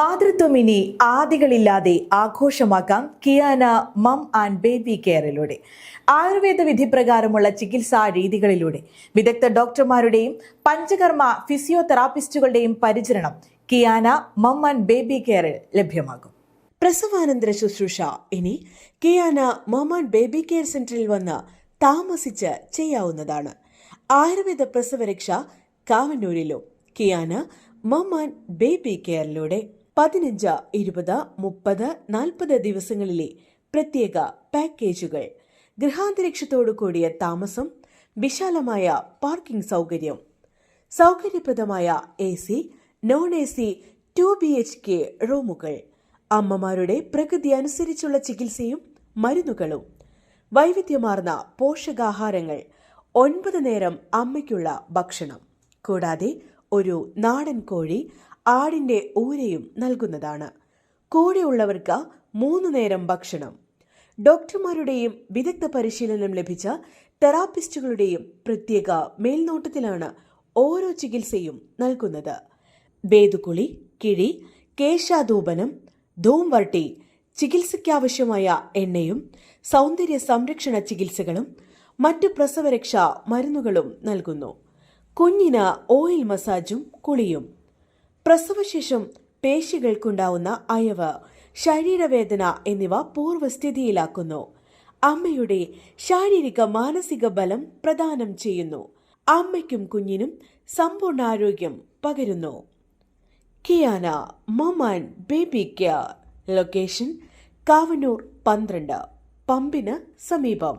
മാതൃത്വം ഇനി ആദികളില്ലാതെ ആഘോഷമാക്കാം കിയാന മം ആൻഡ് ബേബി കെയറിലൂടെ. ആയുർവേദ വിധി പ്രകാരമുള്ള ചികിത്സാ രീതികളിലൂടെ വിദഗ്ധ ഡോക്ടർമാരുടെയും പഞ്ചകർമ്മ ഫിസിയോതെറാപ്പിസ്റ്റുകളുടെയും പരിചരണം കിയാന മം ആൻഡ് ബേബി കെയറിൽ ലഭ്യമാകും. പ്രസവാനന്തര ശുശ്രൂഷ. ഇനി Kiana mom and baby care സെന്ററിൽ വന്ന് താമസിച്ച് ചെയ്യാവുന്നതാണ്. ആയുർവേദ പ്രസവരക്ഷ കാവന്നൂരിലും. കിയാന ആൻഡ് ബേബി കെയറിലൂടെ. പതിനഞ്ച് ഇരുപത് മുപ്പത് നാൽപ്പത് ദിവസങ്ങളിലെ പ്രത്യേക പാക്കേജുകൾ. ഗൃഹാന്തരീക്ഷത്തോടു കൂടിയ താമസം വിശാലമായ പാർക്കിംഗ് സൗകര്യം. സൗകര്യപ്രദമായ A C non A C two B H K റൂമുകൾ. അമ്മമാരുടെ പ്രകൃതി അനുസരിച്ചുള്ള ചികിത്സയും മരുന്നുകളും. വൈവിധ്യമാർന്ന പോഷകാഹാരങ്ങൾ. ഒൻപത് നേരം അമ്മയ്ക്കുള്ള ഭക്ഷണം. കൂടാതെ ഒരു നാടൻ കോഴി ആടിന്റെ ഊരയും നൽകുന്നതാണ്. കൂടെയുള്ളവർക്ക് മൂന്നു നേരം ഭക്ഷണം. ഡോക്ടർമാരുടെയും വിദഗ്ധ പരിശീലനം ലഭിച്ച തെറാപ്പിസ്റ്റുകളുടെയും പ്രത്യേക മേൽനോട്ടത്തിലാണ് ഓരോ ചികിത്സയും നൽകുന്നത്. വേദുകുളി കിഴി കേശാധൂപനം ധൂംവർട്ടി ചികിത്സയ്ക്കാവശ്യമായ എണ്ണയും സൗന്ദര്യ സംരക്ഷണ ചികിത്സകളും മറ്റു പ്രസവരക്ഷാ മരുന്നുകളും നൽകുന്നു. കുഞ്ഞിന് ഓയിൽ മസാജും കുളിയും. പ്രസവശേഷം പേശികൾക്കുണ്ടാവുന്ന അയവ് ശരീരവേദന എന്നിവ പൂർവസ്ഥിതിയിലാക്കുന്നു അമ്മയുടെ ശാരീരിക മാനസിക ബലം പ്രദാനം ചെയ്യുന്നു. അമ്മയ്ക്കും കുഞ്ഞിനും സമ്പൂർണ ആരോഗ്യം പകരുന്നു. Kiana mom and baby care. Location Kavanur പന്ത്രണ്ട് പമ്പിന് സമീപം.